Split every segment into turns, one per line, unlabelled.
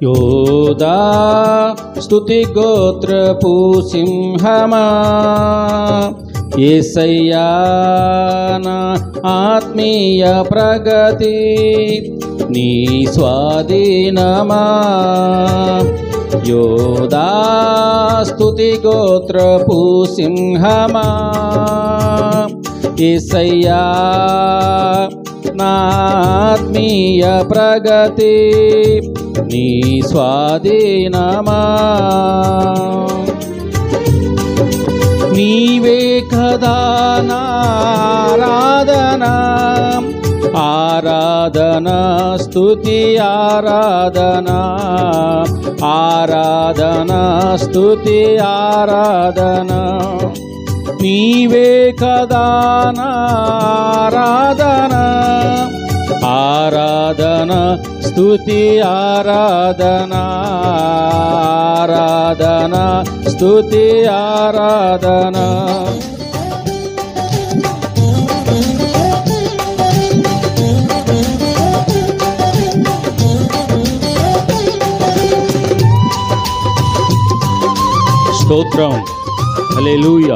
యోదా స్తుతి గోత్రపు సింహమా ఏసయ్యా నా ఆత్మీయ ప్రగతి నీ స్వాధీనమా యోదా స్తుతి గోత్రపు సింహమా ఏసయ్యా నా ఆత్మీయ ప్రగతి నీ స్వాధీనమా? నీవే కదా నారాధన ఆరాధన స్థుతి ఆరాధన ఆరాధన స్థుతి ఆరాధన. నీవే కదా నారాధన ఆరాధన స్తుతి ఆరాధనా ఆరాధనా స్తుతి ఆరాధనా. స్తోత్రం. హల్లెలూయా.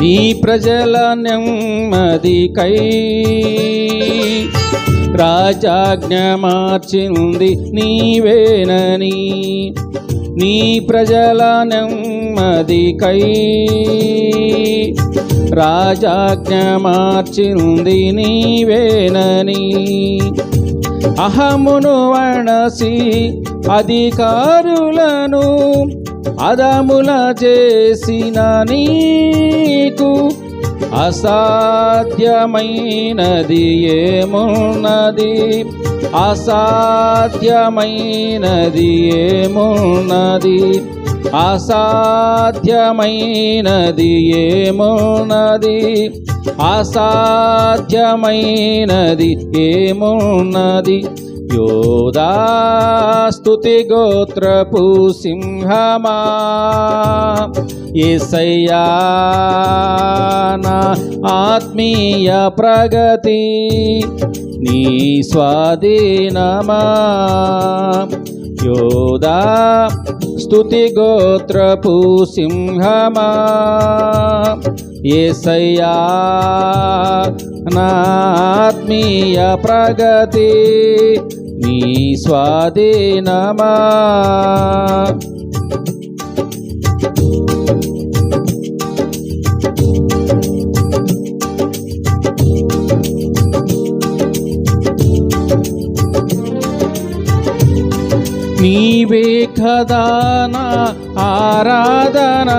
నీ ప్రజల నెమ్మదికై రాజాజ్ఞ మార్చింది నీవేనని నీ. ప్రజల నెమ్మదికై రాజాజ్ఞ మార్చింది నీవేనని అహమును వణసి అధికారులను అదముల చేసిన నీకు అసాధ్యమైనది ఏమున్నది? అసాధ్యమైనది ఏమున్నది? అసాధ్యమైనది ఏమున్నది? అసాధ్యమైనది ఏమున్నది? యోదాస్తుతి గోత్రపు సింహమా? ఏసయ్యా ఆత్మీయ ప్రగతి నీ స్వాధీనమా? యోదా స్తుతి గోత్రపు సింహమా? ఏసయ్యా నా ఆత్మీయ ప్రగతి నీ స్వాధీనమా నీవే కదా నా ఆరాధనా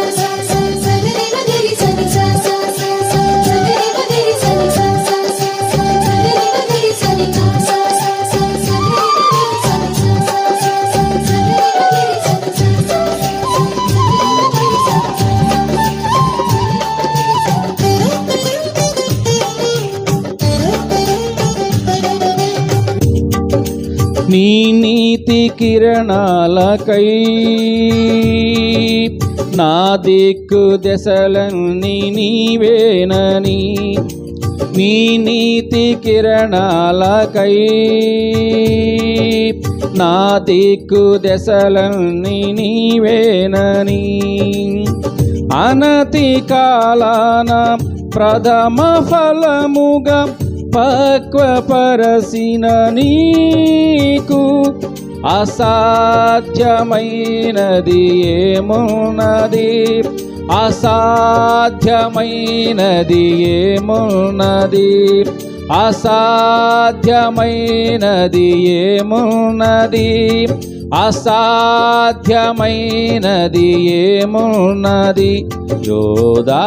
నీ నీతి కిరణాలకై నా దిక్కు దశలన్నీ నీవేనని నీ నీతి కిరణాలకై నా దిక్కు దశలన్నీ నీవేనని అనతి కాలాన ప్రథమ ఫలముగా పక్వపరసిన నీకు అసాధ్యమైనది ఏమున్నది? అసాధ్యమైనది ఏమున్నది? అసాధ్యమైనది ఏమున్నది? అసాధ్యమైనది ఏమున్నది? యోదా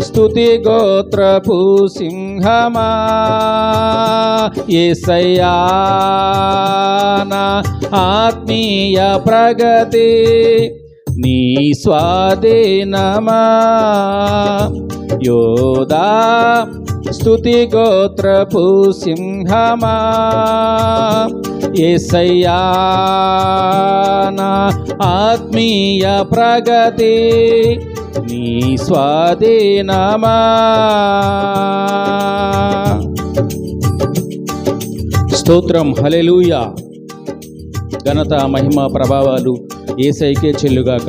స్తుతి గోత్రపు సింహమా? ఏసయ్యా ఆత్మీయ ప్రగతి నీ స్వాధీనమా? యోదా స్తుతి గోత్రపు సింహమా? ఏసయ్యా నా ఆత్మీయ ప్రగతి నీ స్వాధీనమా? స్తోత్రం హలెలూయా ఘనత మహిమ ప్రభావాలు ఏసైకే చెల్లుగాక.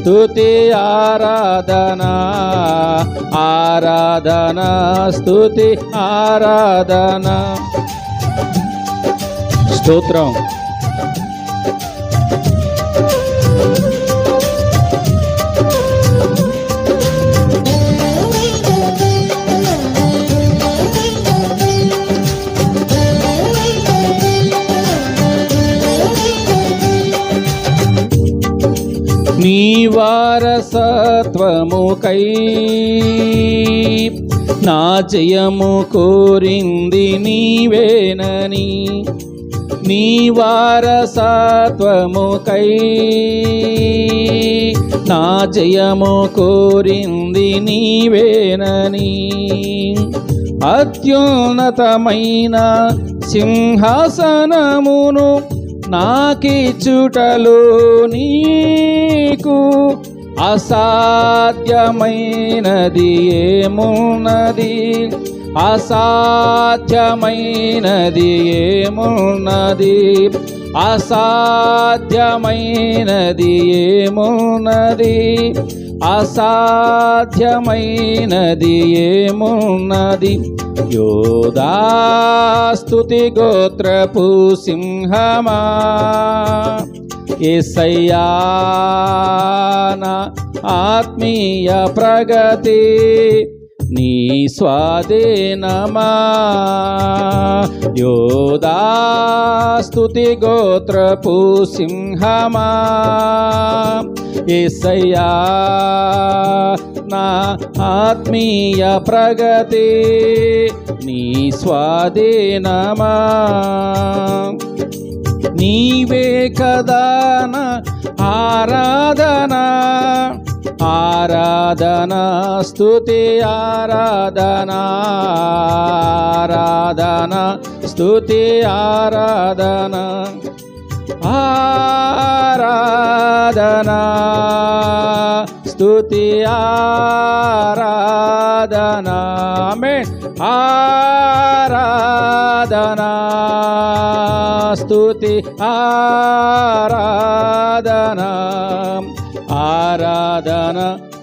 స్తుతి ఆరాధన ఆరాధన స్తుతి ఆరాధన. స్తోత్రం. నీ వారసత్వముకై నా జయము కోరింది నీవేనని నీ వారసత్వముకై నా జయము కోరింది నీవేనని అత్యున్నతమైన సింహాసనమును నాకిచ్చుటలో నీకు అసాధ్యమైనది ఏమున్నది? అసాధ్యమైనది ఏమున్నది? అసాధ్యమైనది ఏమున్నది? అసాధ్యమైనది ఏమున్నది? యోదాస్తుతి గోత్రపు సింహమా? ఏసయ్యా ఆత్మీయ ప్రగతి? నీ స్వాధీనమా యోదాస్తుతి గోత్రపు సింహమా. ఏసయ్యా నా ఆత్మీయ ప్రగతి నీ స్వాధీనమా నీవే కదాన ఆరాధన ఆరాధన స్థుతి ఆరాధన ఆరాధన స్థుతి ఆరాధన ఆరాధన స్థుతి ఆరాధన మే ఆరాధన స్థుతి ఆరాధన ఆరాధన.